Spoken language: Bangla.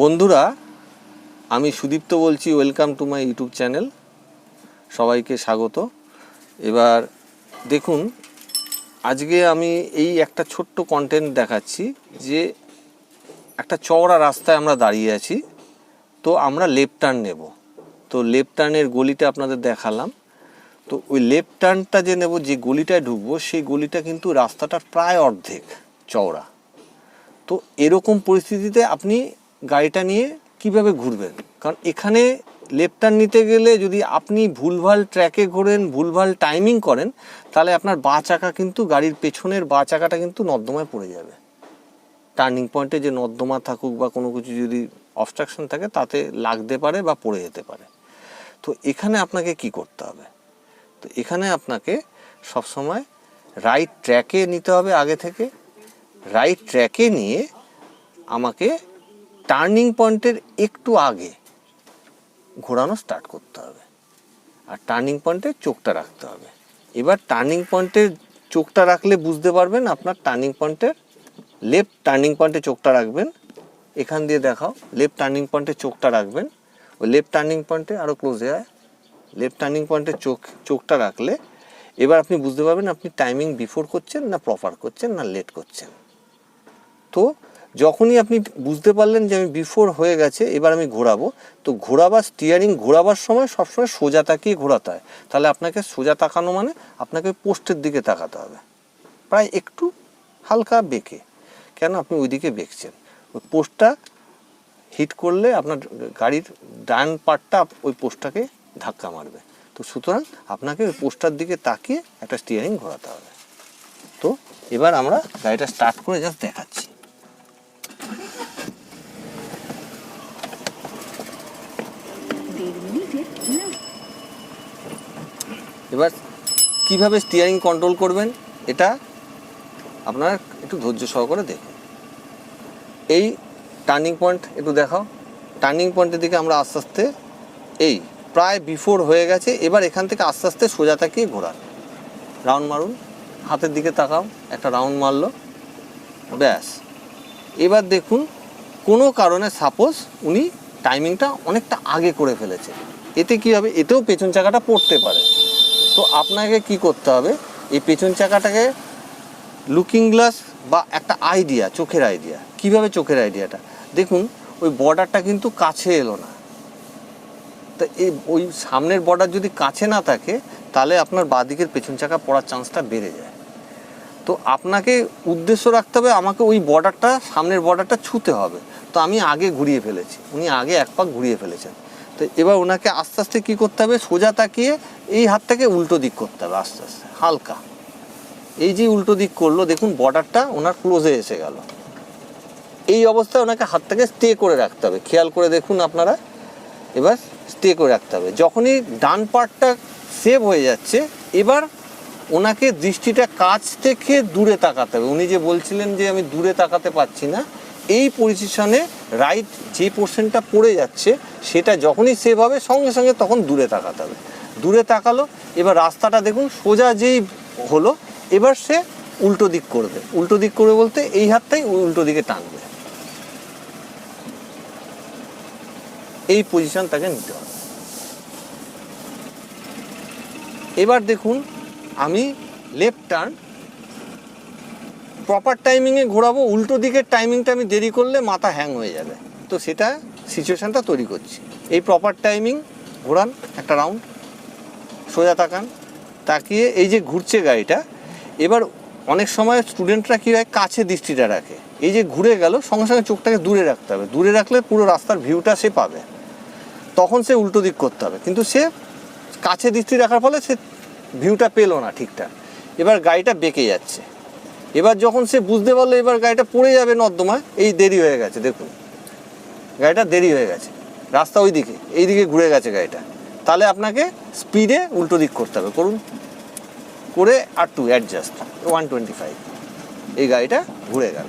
বন্ধুরা, আমি সুদীপ্ত বলছি welcome to my YouTube channel সবাইকে স্বাগত। এবার দেখুন, আজকে আমি এই একটা ছোট্ট কন্টেন্ট দেখাচ্ছি যে একটা চওড়া রাস্তায় আমরা দাঁড়িয়ে আছি। তো আমরা লেফট টার্ন নেব। তো লেফট টার্নের গলিটা আপনাদের দেখালাম। তো ওই লেফট টার্নটা যে নেব, যে গলিটায় ঢুকবো, সেই গলিটা কিন্তু রাস্তাটার প্রায় অর্ধেক চওড়া। তো এরকম পরিস্থিতিতে আপনি গাড়িটা নিয়ে কীভাবে ঘুরবেন? কারণ এখানে লেফট টার্ন নিতে গেলে যদি আপনি ভুলভাল ট্র্যাকে ঘোরেন, ভুলভাল টাইমিং করেন, তাহলে আপনার বা চাকা কিন্তু গাড়ির পেছনের বা চাকাটা কিন্তু নর্দমায় পড়ে যাবে। টার্নিং পয়েন্টে যে নর্দমা থাকুক বা কোনো কিছু যদি অবস্ট্রাকশন থাকে, তাতে লাগতে পারে বা পড়ে যেতে পারে। তো এখানে আপনাকে কি করতে হবে? তো এখানে আপনাকে সবসময় রাইট ট্র্যাকে নিতে হবে আগে থেকে। রাইট ট্র্যাকে নিয়ে আমাকে টার্নিং পয়েন্টের একটু আগে ঘোরানো স্টার্ট করতে হবে। আর টার্নিং পয়েন্টে চোখটা রাখতে হবে। এবার টার্নিং পয়েন্টের চোখটা রাখলে বুঝতে পারবেন আপনার টার্নিং পয়েন্টের লেফট টার্নিং পয়েন্টে চোখটা রাখবেন। এখান দিয়ে দেখাও লেফট টার্নিং পয়েন্টে চোখটা রাখবেন। ওই লেফট টার্নিং পয়েন্টে আরও ক্লোজে হয় লেফট টার্নিং পয়েন্টে চোখ, চোখটা রাখলে এবার আপনি বুঝতে পারবেন আপনি টাইমিং বিফোর করছেন না প্রপার করছেন না লেট করছেন। তো যখনই আপনি বুঝতে পারলেন যে আমি বিফোর হয়ে গেছে, এবার আমি ঘোরাবো, তো ঘোরাবার স্টিয়ারিং ঘোরাবার সময় সবসময় সোজা তাকিয়ে ঘোরাতে হয়। তাহলে আপনাকে সোজা তাকানো মানে আপনাকে পোস্টের দিকে তাকাতে হবে। প্রায় একটু হালকা বেঁকে। কেন? আপনি ওইদিকে বেঁকছেন। ওই পোস্টটা হিট করলে আপনার গাড়ির ডান পার্টটা ওই পোস্টটাকে ধাক্কা মারবে। তো সুতরাং আপনাকে ওই পোস্টার দিকে তাকিয়ে একটা স্টিয়ারিং ঘোরাতে হবে। তো এবার আমরা গাড়িটা স্টার্ট করে জাস্ট দেখাচ্ছি। এবার কীভাবে স্টিয়ারিং কন্ট্রোল করবেন, এটা আপনারা একটু ধৈর্য সহকারে দেখুন। এই টার্নিং পয়েন্ট একটু দেখাও। টার্নিং পয়েন্টের দিকে আমরা আস্তে আস্তে, এই প্রায় বিফোর হয়ে গেছে, এবার এখান থেকে আস্তে আস্তে সোজা তাকিয়ে ঘোরান। রাউন্ড মারুন, হাতের দিকে তাকাও, একটা রাউন্ড মারলো, ব্যাস। এবার দেখুন, কোনো কারণে সাপোজ উনি টাইমিংটা অনেকটা আগে করে ফেলেছে। এতে কি হবে? এতেও পেছন চাকাটা পড়তে পারে। তো আপনাকে কি করতে হবে? এই পেছন চাকাটাকে লুকিং গ্লাস বা একটা আইডিয়া চোখের আইডিয়া কীভাবে চোখের আইডিয়াটা দেখুন, ওই বর্ডারটা কিন্তু কাছে এলো না। তা এই ওই সামনের বর্ডার যদি কাছে না থাকে, তাহলে আপনার বাঁদিকের পেছন চাকা পড়ার চান্সটা বেড়ে যায়। তো আপনাকে উদ্দেশ্য রাখতে হবে, আমাকে ওই বর্ডারটা সামনের বর্ডারটা ছুতে হবে। তো আমি আগে ঘুরিয়ে ফেলেছি। উনি আগে এক পাক ঘুরিয়ে ফেলেছেন। তো এবার ওনাকে আস্তে আস্তে কী করতে হবে? সোজা তাকিয়ে এই হাতটাকে উল্টো দিক করতে হবে আস্তে আস্তে, হালকা। এই যে উল্টো দিক করল, দেখুন বর্ডারটা ওনার ক্লোজে এসে গেল। এই অবস্থায় ওনাকে হাতটাকে স্টে করে রাখতে হবে। খেয়াল করে দেখুন আপনারা, এবার স্টে করে রাখতে হবে। যখনই ডান পার্টটা সেভ হয়ে যাচ্ছে, এবার ওনাকে দৃষ্টিটা কাছ থেকে দূরে তাকাতে হবে। উনি যে বলছিলেন যে আমি দূরে তাকাতে পারছি না, এই পজিশনে রাইট যে পোর্শনটা পড়ে যাচ্ছে, সেটা যখনই সেভ হবে, সঙ্গে সঙ্গে তখন দূরে তাকাতে হবে। দূরে তাকালো, এবার রাস্তাটা দেখুন, সোজা যেই হলো, এবার সে উল্টো দিক করবে। উল্টো দিক করবে বলতে এই হাতটাই উল্টো দিকে টানবে। এই পজিশন তাকে নিতে হবে। এবার দেখুন, আমি লেফট টার্ন প্রপার টাইমিংয়ে ঘোরাবো, উল্টো দিকের টাইমিংটা আমি দেরি করলে মাথা হ্যাং হয়ে যাবে। তো সেটা সিচুয়েশানটা তৈরি করছি। এই প্রপার টাইমিং ঘোরান একটা রাউন্ড সোজা তাকান, তাকিয়ে এই যে ঘুরছে গাড়িটা, এবার অনেক সময় স্টুডেন্টরা কী হয়, কাছে দৃষ্টিটা রাখে। এই যে ঘুরে গেল, সঙ্গে সঙ্গে চোখটাকে দূরে রাখতে হবে। দূরে রাখলে পুরো রাস্তার ভিউটা সে পাবে। তখন সে উল্টো দিক করতে হবে। কিন্তু সে কাছে দৃষ্টি রাখার ফলে সে ভিউটা পেল না ঠিকঠাক। এবার গাড়িটা বেঁকে যাচ্ছে। এবার যখন সে বুঝতে পারল এবার গাড়িটা পড়ে যাবে নর্দমায়, এই দেরি হয়ে গেছে, দেখুন। গাড়িটা দেরি হয়ে গেছে। রাস্তা ওই দিকে এই দিকে ঘুরে গেছে গাড়িটা। তাহলে আপনাকে স্পিডে উল্টো দিক করতে হবে। করুন। করে আর to adjust one twenty five এই গাড়িটা ঘুরে গেল।